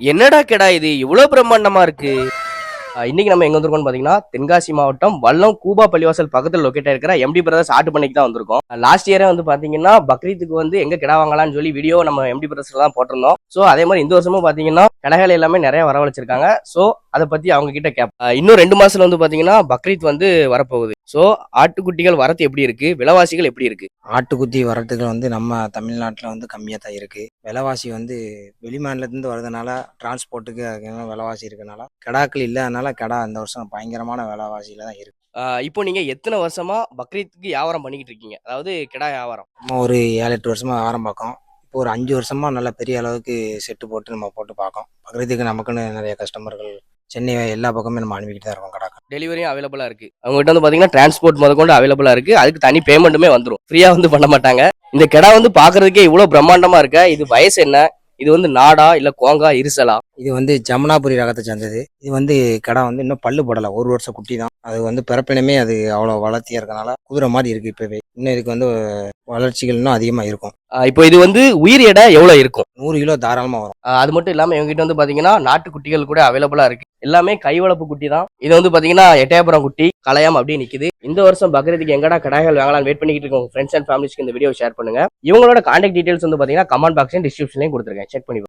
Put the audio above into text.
என்னடா கெடா இது? இவ்வளவு பிரம்மாண்டமா இருக்கு. இன்னைக்கு நம்ம எங்க வந்திருக்கோம்னு பாத்தீங்கன்னா தென்காசி மாவட்டம் வல்லம் கூபா பள்ளிவாசல் பக்கத்துல லொக்கேட் இருக்கிற எம்டி பிரதர்ஸ் ஆட்டு பண்ணைக்கு தான் வந்திருக்கோம். லாஸ்ட் இயரே வந்து பாத்தீங்கன்னா பக்ரீத்துக்கு வந்து எங்க கிடா வாங்கலாம்னு சொல்லி வீடியோ நம்ம எம்டி பிரதர்ஸ்ல தான் போட்டிருந்தோம். சோ அதே மாதிரி இந்த வருஷமும் பாத்தீங்கன்னா கடைகள் எல்லாமே நிறைய வரவழைச்சிருக்காங்க. சோ அதை பத்தி அவங்க கிட்ட கேப் இன்னும் ரெண்டு மாசத்துல வந்து பாத்தீங்கன்னா பக்ரீத் வந்து வரப்போகுது. சோ ஆட்டுக்குட்டிகள் வரத்து எப்படி இருக்கு? விலைவாசிகள் எப்படி இருக்கு? ஆட்டுக்குட்டி வரத்துக்கு வந்து நம்ம தமிழ்நாட்டில் வந்து கம்மியாக தான் இருக்குது விலைவாசி வந்து வெளி மாநிலத்துலேருந்து வரதுனால டிரான்ஸ்போர்ட்டுக்கு அதுக்கெல்லாம் விலைவாசி இருக்கனால கிடாக்கள் இல்லாதனால கிடா இந்த வருஷம் பயங்கரமான விலைவாசியில் தான் இருக்குது ஆஹ் இப்போ நீங்க எத்தனை வருஷமா பக்ரீத்துக்கு வியாபாரம் பண்ணிக்கிட்டு இருக்கீங்க? அதாவது கிடா வியாபாரம். நம்ம ஒரு ஏழு எட்டு வருஷமாக ஆரம்பிக்கும் இப்போ ஒரு அஞ்சு வருஷமா நல்ல பெரிய அளவுக்கு செட்டு போட்டு நம்ம போட்டு பார்க்கோம் பக்கத்துக்கு நமக்குன்னு நிறைய கஸ்டமர்கள் சென்னை எல்லா பக்கமே நம்ம அனுப்பிக்கிட்டு தான் இருக்கோம் கடாக்கள் டெலிவரியும் அவைலபிளாக இருக்குது அவங்ககிட்ட வந்து பார்த்தீங்கன்னா டிரான்ஸ்போர்ட் முதற்கொண்டு அவைலபிளாக இருக்குது அதுக்கு தனி பேமெண்ட்டுமே வந்துடும் ஃப்ரீயாக வந்து பண்ண மாட்டாங்க. இந்த கிடா வந்து பார்க்குறதுக்கே இவ்வளோ பிரம்மாண்டமாக இருக்க. இது வயசு என்ன? இது வந்து நாடா இல்ல கோங்கா இருசலா? இது வந்து ஜமுனாபுரி ரகத்தை சேர்ந்தது. இது வந்து கடை வந்து இன்னும் பல்லு படலை. ஒரு வருஷம் குட்டி தான் அது வந்து பிறப்பினமே அது அவ்வளோ வளர்த்தியா இருக்கனால குதிரை மாதிரி இருக்கு இப்பவே. இன்னும் இதுக்கு வந்து வளர்ச்சிகள் இன்னும் அதிகமாக இருக்கும். இப்போ இது வந்து உயிர் எடை எவ்வளவு இருக்கும்? நூறு கிலோ தாராளமாக வரும். அது மட்டும் இல்லாம இவங்க கிட்ட வந்து பாத்தீங்கன்னா நாட்டு குட்டிகள் கூட அவைலபிளா இருக்கு. எல்லாமே கை வளர்ப்பு குட்டி தான். இது வந்து பாத்தீங்கன்னா எட்டயபுரம் குட்டி கலையாம் அப்படியே நிக்குது. இந்த வருஷம் பக்ரீத்துக்கு எங்கடா கடாய்கள் வாங்கலாம் வெயிட் பண்ணிட்டு இருக்கோம். ஃப்ரெண்ட்ஸ் அண்ட் ஃபேமிலிஸ்க்கு இந்த வீடியோ ஷேர் பண்ணுங்க. இவங்களோட கான்டாக்ட் டீடைல்ஸ் வந்து பாத்தீங்கன்னா கமெண்ட் பாக்ஸ் டிஸ்கிரிப்ஷன்லயும் கொடுத்துருக்கேன். செக் பண்ணி.